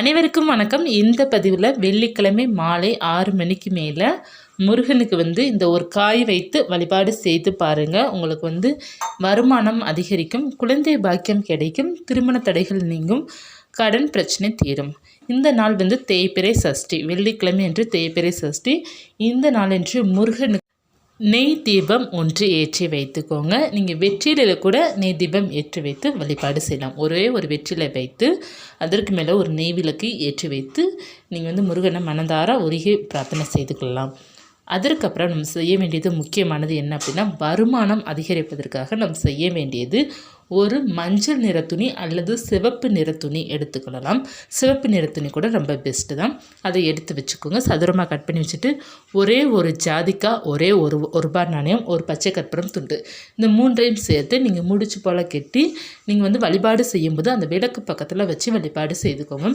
அனைவருக்கும் வணக்கம். இந்த பதிவில் வெள்ளிக்கிழமை மாலை ஆறு மணிக்கு மேலே முருகனுக்கு வந்து இந்த ஒரு காய் வைத்து வழிபாடு செய்து பாருங்கள் உங்களுக்கு வந்து வருமானம் அதிகரிக்கும் குழந்தை பாக்கியம் கிடைக்கும் திருமண தடைகள் நீங்கும் கடன் பிரச்சனை தீரும். இந்த நாள் வந்து தேய்பிறை சஷ்டி வெள்ளிக்கிழமை என்று தேய்பிறை சஷ்டி. இந்த நாளன்று முருகனுக்கு நெய் தீபம் ஒன்று ஏற்றி வைத்துக்கோங்க. நீங்கள் வெற்றிலையில் கூட நெய் தீபம் ஏற்றி வைத்து வழிபாடு செய்யலாம். ஒரே ஒரு வெற்றிலை வைத்து அதற்கு மேலே ஒரு நெய் விளக்கு ஏற்றி வைத்து நீங்கள் வந்து முருகனை மனதார உருகி பிரார்த்தனை செய்து கொள்ளலாம். அதற்கப்புறம் நம்ம செய்ய வேண்டியது முக்கியமானது என்ன அப்படின்னா வருமானம் அதிகரிப்பதற்காக நம்ம செய்ய வேண்டியது ஒரு மஞ்சள் நிற துணி அல்லது சிவப்பு நிற துணி எடுத்துக்கொள்ளலாம். சிவப்பு நிற துணி கூட ரொம்ப பெஸ்ட்டு தான். அதை எடுத்து வச்சுக்கோங்க. சதுரமாக கட் பண்ணி வச்சுட்டு ஒரே ஒரு ஜாதிக்காய் ஒரே ஒரு ஒரு ரூபாய் நாணயம் ஒரு பச்சை கற்பூரம் துண்டு. இந்த மூன்றையும் சேர்த்து நீங்கள் முடிச்சு போல் கட்டி நீங்கள் வந்து வழிபாடு செய்யும்போது அந்த விளக்கு பக்கத்தில் வச்சு வழிபாடு செய்துக்கோங்க.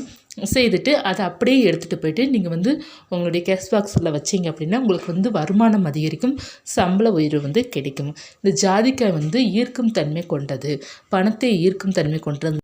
செய்துட்டு அதை அப்படியே எடுத்துகிட்டு போயிட்டு நீங்கள் வந்து உங்களுடைய கேஷ் பாக்ஸில் வச்சிங்க அப்படின்னா உங்களுக்கு வந்து வருமானம் அதிகரிக்கும். சம்பள உயர்வு வந்து கிடைக்கும். இந்த ஜாதிக்காய் வந்து ஈர்க்கும் தன்மை கொண்டது. பணத்தை ஈர்க்கும் தன்மை கொண்டது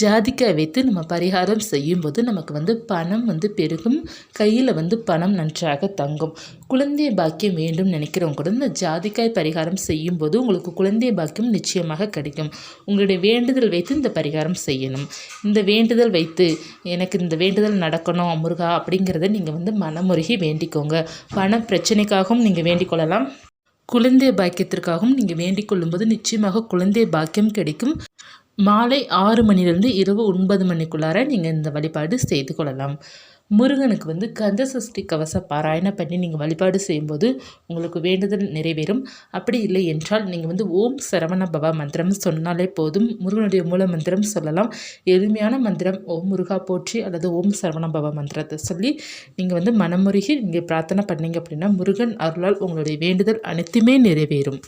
ஜாதிக்காய் வைத்து நம்ம பரிகாரம் செய்யும்போது நமக்கு வந்து பணம் வந்து பெருகும். கையில் வந்து பணம் நன்றாக தங்கும். குழந்தை பாக்கியம் வேண்டும் நினைக்கிறவங்க கூட இந்த ஜாதிக்காய் பரிகாரம் செய்யும்போது உங்களுக்கு குழந்தை பாக்கியம் நிச்சயமாக கிடைக்கும். உங்களுடைய வேண்டுதல் வைத்து இந்த பரிகாரம் செய்யணும். இந்த வேண்டுதல் வைத்து எனக்கு இந்த வேண்டுதல் நடக்கணும் முருகா அப்படிங்கிறத நீங்கள் வந்து மனமுருகி வேண்டிக்கோங்க. பண பிரச்சனைக்காகவும் நீங்கள் வேண்டிக் கொள்ளலாம். குழந்தை பாக்கியத்திற்காகவும் நீங்கள் வேண்டிக் கொள்ளும்போது நிச்சயமாக குழந்தை பாக்கியம் கிடைக்கும். மாலை ஆறு மணிலிருந்து இரவு ஒன்பது மணிக்குள்ளார நீங்கள் இந்த வழிபாடு செய்து கொள்ளலாம். முருகனுக்கு வந்து கந்த சஷ்டி கவச பாராயணம் பண்ணி நீங்கள் வழிபாடு செய்யும்போது உங்களுக்கு வேண்டுதல் நிறைவேறும். அப்படி இல்லை என்றால் நீங்கள் வந்து ஓம் சரவண பவா மந்திரம் சொன்னாலே போதும். முருகனுடைய மூல மந்திரம் சொல்லலாம். எளிமையான மந்திரம் ஓம் முருகா போற்றி அல்லது ஓம் சரவண பவா மந்திரத்தை சொல்லி நீங்கள் வந்து மனமுருகி நீங்கள் பிரார்த்தனை பண்ணீங்க அப்படின்னா முருகன் அருளால் உங்களுடைய வேண்டுதல் அனைத்துமே நிறைவேறும்.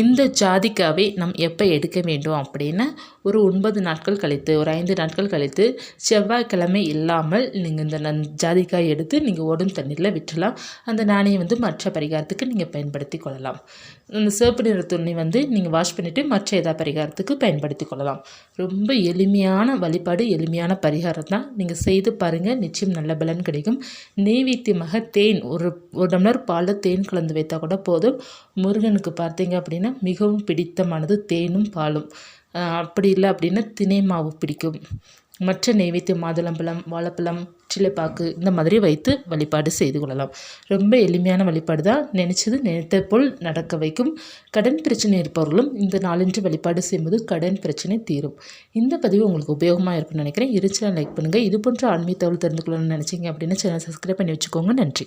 இந்த ஜாதிக்காவை நம் எப்போ எடுக்க வேண்டும் அப்படின்னா ஒரு ஒன்பது நாட்கள் கழித்து ஒரு ஐந்து நாட்கள் கழித்து செவ்வாய்க்கிழமை இல்லாமல் நீங்கள் இந்த நன் ஜாதிக்காய் எடுத்து நீங்கள் ஓடும் தண்ணீரில் விட்டுலாம் அந்த நாணயம் வந்து மற்ற பரிகாரத்துக்கு நீங்கள் பயன்படுத்தி கொள்ளலாம். இந்த சிவப்பு நிற துணி வந்து நீங்கள் வாஷ் பண்ணிவிட்டு மற்ற ஏதாவது பரிகாரத்துக்கு பயன்படுத்தி கொள்ளலாம். ரொம்ப எளிமையான வழிபாடு எளிமையான பரிகாரம் தான். நீங்கள் செய்து பாருங்கள் நிச்சயம் நல்ல பலன் கிடைக்கும். நெய்வேத்தியமாக தேன் ஒரு ஒரு டம்ளர் பாலில் தேன் கலந்து வைத்தால் கூட போதும். முருகனுக்கு பார்த்தீங்க அப்படின்னா மிகவும் பிடித்தமானது. தேனும் பாலும். அப்படி இல்லை அப்படின்னா தினை மாவு பிடிக்கும். மற்ற நெய்வேத்தியம் மாதுளம்பழம் வாழைப்பழம் சிலைப்பாக்கு இந்த மாதிரி வைத்து வழிபாடு செய்து கொள்ளலாம். ரொம்ப எளிமையான வழிபாடு தான். நினச்சது நினைத்த போல் நடக்க வைக்கும். கடன் பிரச்சனை இருப்பவர்களும் இந்த நாலஞ்சு வழிபாடு செய்யும்போது கடன் பிரச்சனை தீரும். இந்த பதிவு உங்களுக்கு உபயோகமாக இருக்கும்னு நினைக்கிறேன். இருந்துச்சுன்னா லைக் பண்ணுங்கள் இது போன்ற ஆன்மீக தகவல் தெரிந்து கொள்ளணும்னு நினச்சிங்க அப்படின்னு சேனல் சப்ஸ்கிரைப் பண்ணி வச்சுக்கோங்க. நன்றி.